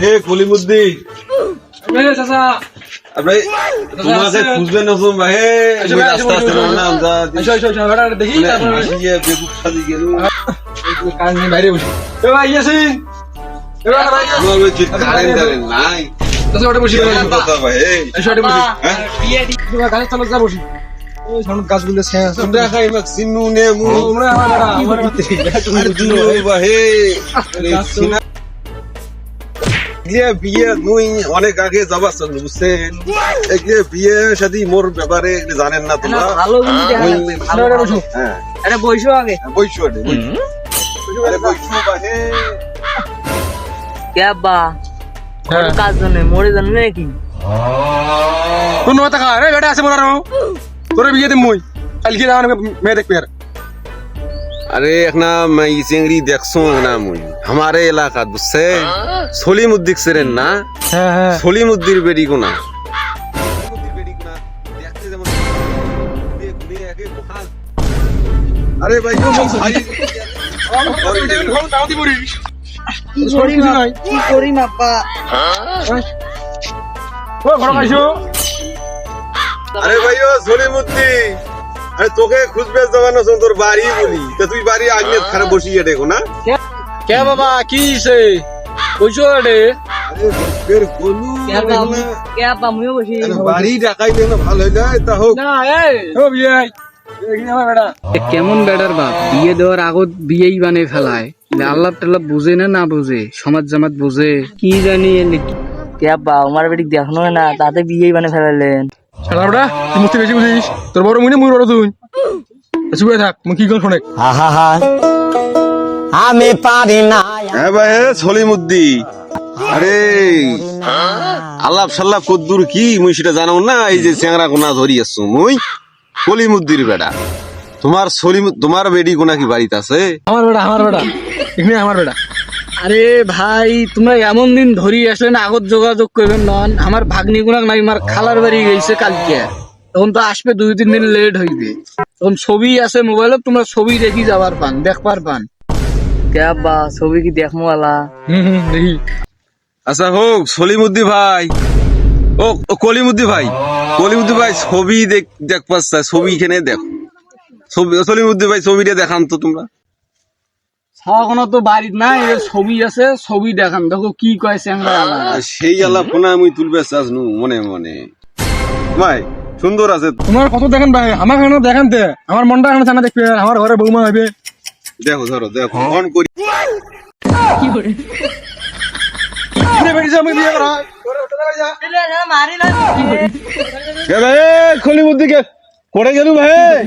হে কলিমুদ্দি। তোমাকে খুঁজবেন না ভাই রাস্তা আছে না দেখি বাইরে বসি। ইয়াসিন নাই। বসি হ্যাঁ? গাছগুলো নে মু সিনা বিয়ে মুই অনেক আগে যাবার সঙ্গ বুঝছেন? একে বিয়ে শাদি মোর ব্যাপারে জানেন না তোমরা? ভালো হ্যাঁ। এটা বইসো আগে। বইছো আরে আরে বইছো ভাই কে বা হ্যাঁ। কাজ জানে মরে জানে নাকি কোন কথা রে বেটা আছে বলার তোরে বিয়ে দিম মই। কালকে যাওয়ার মেয়ে দেখবি আর। আরে একনা মাই চিংড়ি দেখছ না মুই? আমার এলাকা বুঝছে? সলিম উদ্দিক সেরেন না সলিম উদ্দির বেড়ি কোনা আরে ভাই ও আরে ভাই ও अरे তোকে খুঁজবে জমানো সন তোর বাড়ি বলি। তা তুই বাড়ি আগে খারাপ বসিয়ে দেখো না। কে বাবা কি সে কইছো রে আরে ফের গলু কে কে বসি বাড়ি ডাকাই দেন ভালো হইলে তা হোক। না এই ও বিয়ে এখানে আমার বেটা। এ কেমন বেটার বাপ? বিয়ে দেওয়ার আগত বিয়েই বানে ফেলায়। আল্লাহ টাল্লাহ বুঝে না না বুঝে? সমাজ জামাত বুঝে? কি জানি কি- কে বা আমার বেটি দেখানো না তাতে বিয়েই বানে ফেলালেন। শালা তুই মুস্তি বেশি বুঝিস। তোর বড় মুই না মুই বড় তুই। চুপে থাক মুই কি কোন শোনে? আমি পারি না। হ্যাঁ ভাই সলিমুদ্দি। আরে আল্লাপ সাল্লাপ কদ্দুর কি? মুই সেটা জানো না এই যে চেংরা কোনা ধরি আসছো মুই। কলিমুদ্দির বেটা তোমার সলিম তোমার বেডি কোনা কি বাড়িতে আছে? আমার বেটা আমার বেটা এখানে আমার বেটা আরে ভাই, তোমরা এমন দিন ধরি আসলেন আগত যোগাযোগ করবেন নন আমার ভাগ্নি গুণাক নাই আমার খালার বাড়ি গেছে কালকে। তখন তো আসবে দুই, তিন দিন লেট হইবে। তখন ছবি আছে মোবাইলত তোমরা ছবি দেখি যাবার পান, দেখবার পান। বা ছবি কি দেখমু আলা? আচ্ছা হোক, সলিমুদ্দি ভাই। ও কলিমুদ্দি ভাই। কলিমুদ্দি ভাই, ছবি দেখ দেখ পাচ্ছা ছবি এখানে দেখো। ছবি সলিমুদ্দি ভাই, ছবিটা দেখান তো তোমরা। কোনো তো বাড়ির নাই ছবি আছে ছবি দেখান দেখো কি কয় চ্যাংরা সেই আলাপ কোনা আমি তুলবে চাস নু মনে মনে। ভাই সুন্দর আছে। তোমার কত দেখেন ভাই? আমার এখানে দেখেন তে আমার মনটা এখানে জানা দেখবে আমার ঘরে বৌমা হবে দেখো ধরো দেখো অন করি। আমি বিয়ে করা? মারি না এ ভাই খলিমুদ্দি কে করে গেলু ভাই?